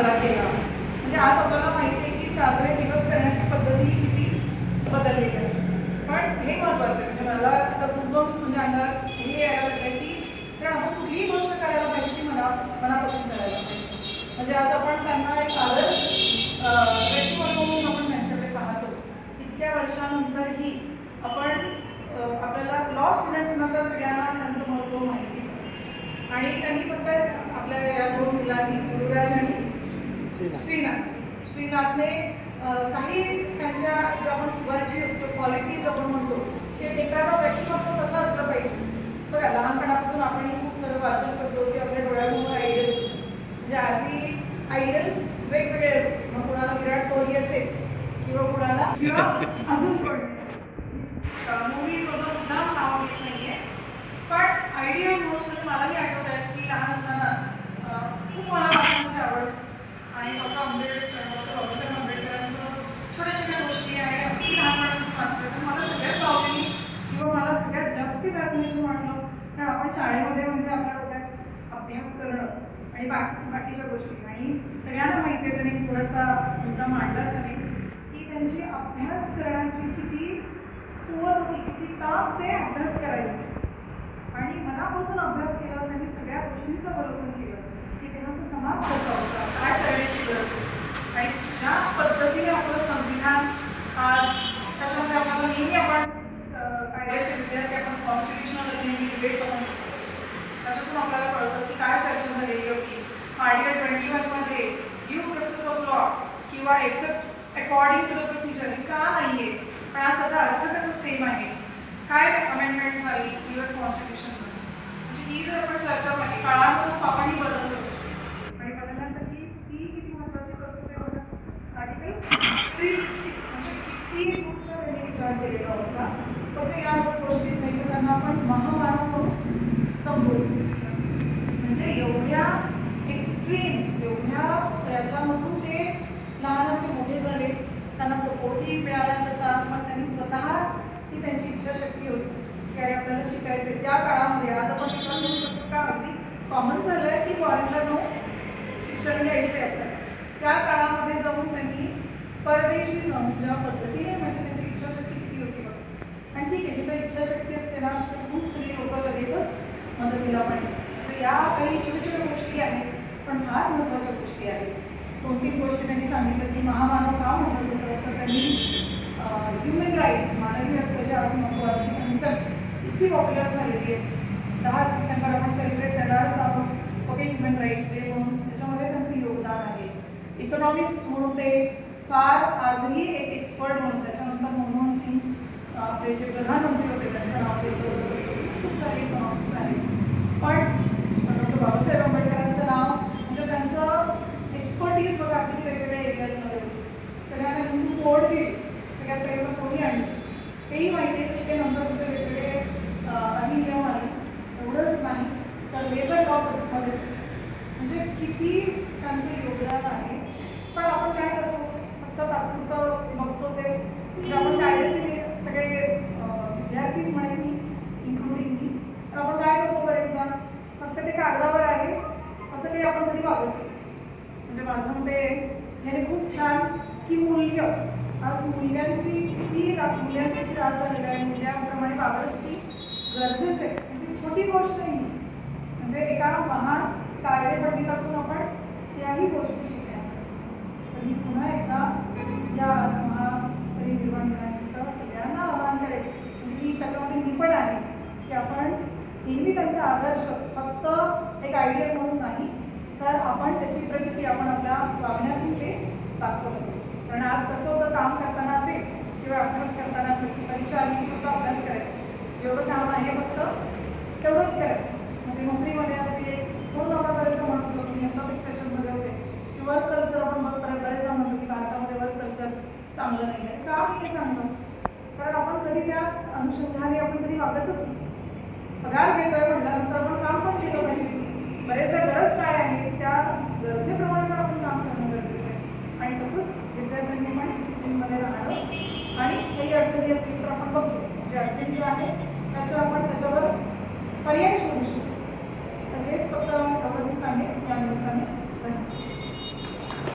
केला. म्हणजे आज आपल्याला माहिती आहे की साजरे दिवस करण्याची पद्धती किती बदललेली आहे. पण हे महत्वाचं आहे. म्हणजे मला आता गुजबम्स म्हणजे अंगावर हे यायला लागलं की कारण आपण कुठलीही गोष्ट करायला पाहिजे ती मला मनापासून करायला पाहिजे. म्हणजे आज आपण त्यांना एक आदर्श व्यक्तिमत्व म्हणून आपण त्यांच्याकडे पाहतो. इतक्या वर्षानंतरही आपण आपल्याला लॉ स्टुडंट्सना तर सगळ्यांना त्यांचं महत्त्व माहितीच आणि त्यांनी फक्त आपल्या या दोन मुलांनी गुरुराज आणि श्रीनाथ. श्रीनाथने काही त्यांच्या ज्या आपण वरची असतो क्वालिटीज आपण म्हणतो की एखादा व्यक्तिमत्व कसं असलं पाहिजे. बघा लहानपणापासून आपणही खूप सारं वाचन करतो की आपल्या डोळ्यासमोर आयडियल्स असतात. म्हणजे आजही आयडियल्स वेगवेगळे असते मग कुणाला विराट कोहली असेल किंवा कुणाला किंवा अजून कोण मूवीज वगैरे सुद्धा नाव घेत नाहीये पण आयडिया म्हणून म्हणजे मलाही आठवत आहे की लहान असताना अं, खूप मला वाचनाची आवड आणि डॉक्टर आंबेडकर डॉक्टर बाबासाहेब आंबेडकरांचं छोट्या छोट्या गोष्टी आणि अगदी लहानपणापासून वाचलं तर मला सगळ्यात आवडली किंवा मला सगळ्यात जास्ती फॅसिनेशन वाटलं तर आपण शाळेमध्ये म्हणजे आपल्या डोक्यात अभ्यास करणं आणि बाकी बाकीच्या गोष्टी आणि सगळ्यांना माहिती आहे त्यांनी थोडासा मांडला की त्यांची अभ्यास करण्याची किती कुवत होती किती तास ते अभ्यास करायचे. आणि मनापासून अभ्यास केला त्यांनी सगळ्या गोष्टींचं अवलोकन केलं की तेव्हा समाज कसा होता काय करण्याची गरज आहे आणि ज्या पद्धतीने आपलं संविधान आज त्याच्यामध्ये आपल्याला नेहमी आपण कायद्याचे विद्यार्थी आपण कॉन्स्टिट्युशनल असेंब्ली डिबेट्स आपण त्याच्यातून आपल्याला कळतं की काय चर्चा झालेली होती आर्टिकल ट्वेंटी वनमध्ये ड्यू प्रोसेस ऑफ लॉ किंवा except according to the procedure हे का नाही आहे पण आज त्याचा अर्थ कसा सेम आहे? काय अमेंडमेंट झाली यू एस कॉन्स्टिट्यूशनमध्ये म्हणजे ही जर आपण चर्चा केली काळानुरूप आपण ही बदल करतो आणि बदलण्यासाठी ती किती महत्त्वाची करतो आर्टिकल थ्री सिक्स्टी म्हणजे किती गोष्ट त्यांनी विचार केलेला होता. फक्त या गोष्टीच नाही तर त्यांना आपण महामार्ग म्हणून संबोधतो म्हणजे एवढ्या एक्स्ट्रीम एवढ्या त्याच्यामधून ते लहान असे मोठे झाले. त्यांना सपोर्टही मिळाला तसा. पण त्यांनी स्वतः ही त्यांची इच्छाशक्ती होती. की अरे आपल्याला शिकायचं त्या काळामध्ये आज आपण विचार करू शकतो का? अगदी कॉमन झालं आहे की फॉरेनला जाऊन शिक्षण घ्यायचं आहे आपल्याला. त्या काळामध्ये जाऊन त्यांनी परदेशी जाऊन ज्या पद्धतीने म्हणजे त्यांची इच्छाशक्ती किती होती बघा. आणि ठीक आहे जिथं इच्छाशक्ती असते ना खूप सगळी लोक लगेचच मदतीला पाहिजे. तर या काही छोट्या छोट्या गोष्टी आहेत पण फार महत्त्वाच्या गोष्टी आहेत. दोन तीन गोष्टी त्यांनी सांगितलं की महामानव का होत होतं तर त्यांनी ह्युमन राईट्स मानवी हक्क जे आज महत्त्वाची कन्सेप्ट इतकी पॉप्युलर झालेली आहे. दहा डिसेंबर आपण सेलिब्रेट करणारच आहोत. ओके ह्युमन राईट्स डे म्हणून. त्याच्यामध्ये त्यांचं योगदान आहे. इकॉनॉमिक्स म्हणून ते फार आजही एक एक्सपर्ट म्हणून त्याच्यानंतर मनमोहन सिंग आपले जे प्रधानमंत्री होते त्यांचं नाव ते जातं खूप सारे इकॉनॉमिक्स आहेत पण डॉक्टर बाबासाहेब आंबेडकरांचं नाव म्हणजे त्यांचं एक्सपर्टीज बघा किती वेगवेगळ्या एरियाजमध्ये होती सगळ्यांना होती सगळ्यात पहिलं कोणी आणली तेही माहिती आहे की ते नंतर तुझे वेगवेगळे अधिनियम आले एवढंच नाही तर लेबर लॉ मध्ये. म्हणजे किती त्यांचं योगदान आहे. पण आपण काय करतो? फक्त तात्पुरतं बघतो ते. म्हणजे आपण कायद्याचे सगळे विद्यार्थीच म्हणे मी इन्क्लुडिंग मी तर आपण काय करतो बरेचदा? फक्त ते कागदावर आहे. असं काही आपण कधी वागत नाही. म्हणजे माझं ते याने खूप छान की मूल्य आज मुलांची किती रा- त्रास झालेला आहे मुलांप्रमाणे वागणं ती गरजेचं आहे म्हणजे छोटी गोष्ट नाही म्हणजे एका महान कार्यपद्धतीपासून आपण त्याही गोष्टी शिकण्यासाठी. तर मी पुन्हा एकदा या महापरिनिर्वाण दिनानिमित्त सगळ्यांना आवाहन करेल म्हणजे मी त्याच्यामध्ये मी पण आहे की आपण नेहमी त्यांचा आदर्श फक्त एक आयडिया म्हणून नाही तर आपण त्याची प्रचिती आपण आपल्या वागण्यातून ते दाखवलं पाहिजे कारण आज कसं होतं काम करताना असेल किंवा अभ्यास करताना असेल की परीक्षा आली फक्त अभ्यास करायचा. जेवढं काम आहे फक्त तेवढंच करायचं. मग ते नोकरीमध्ये असेल पूर्ण आपण करायचं म्हणत होतो मी आता एक होते. की वर्क कल्चर आपण बघ बरेच म्हणतो की भारतामध्ये वर्क कल्चर चांगलं नाही आहे. का हे चांगलं? कारण आपण कधी त्या अनुषंगाने आपण कधी वागतच नाही. पगार घेतोय म्हटल्यानंतर आपण काम पण केलं पाहिजे. जी अडचण आहे त्याचं आपण त्याच्यावर पर्याय शोधू शकतो. तर हेच फक्त आपण सांगेन या निमित्ताने